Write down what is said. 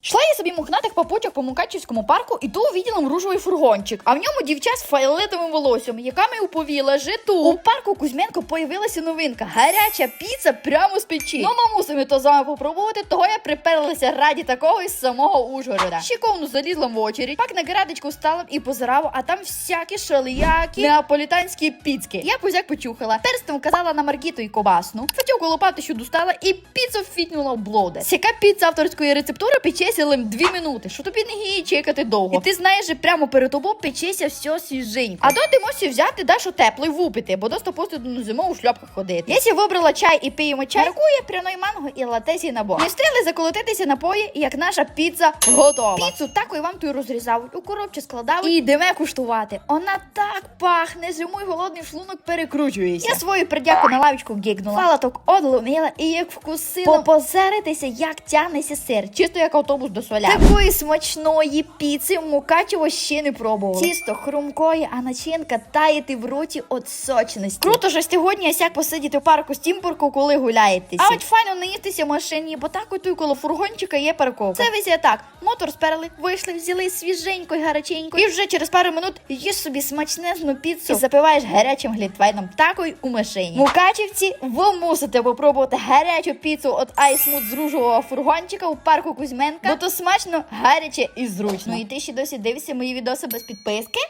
Шла я собі мохнатих попутях по Мукачівському парку і ту увиділа ружовий фургончик, а в ньому дівча з файлетовим волоссям, яка ми уповіла житу. У парку Кузьменко появилася новинка гаряча піца прямо з печі. Ну, ми то з вами попробувати, того я приперлася раді такого із самого Ужгорода. Ще ковну залізла в очередь, пак на градочку стала і позирала, а там всякі шаліякі неаполітанські піцки. Я позяк почухала, перстом казала на Маргіту і кобасну, фатюку лопату що достала і піцу фітнула в блоде. Сяка піца авторської рецептури печеся лим дві минути, що тобі не гіє чекати довго. І ти знаєш, що прямо перед тобою печеся все свіженько. А доти мусі взяти дещо тепло і вупити, бо доста постійно зиму у шльопках ходити. Якщо вибрала чай і пиємо чай, рахує пряної манго і латесі набор. Не встигли заколотитися напої, як наша піца готова. Піцу так і вам ту розрізав, у коробці складав і йдемо куштувати. Вона так пахне, зимой голодний шлунок перекручується. Я свою придяку на лавочку гігнула. Фалаток одломила і як вкусила. Попозеритися, як тягнеться сир. Чисто як автобус до соля. Такої смачної піци Мукачево ще не пробував. Тісто хрумкої, а начинка таїти в роті от сочності. Круто ж сьогодні сяк посидіти в парку з тімпорку, коли гуляєтеся. А от файно наїстися в машині, бо так от і коло фургончика є парковка. Це везде так. Мотор сперли, вийшли, взяли свіженько й гаряченько. І вже через пару минут їж собі смачнезну піцу і запиваєш гарячим глітвейном. Такою у машині. Мукачівці, ви мусите попробувати гарячу піцу от айсмут з ружового фургончика у парку Кузьменка, бо то смачно, гаряче і зручно. І ти ще досі дивишся мої відоси без підписки?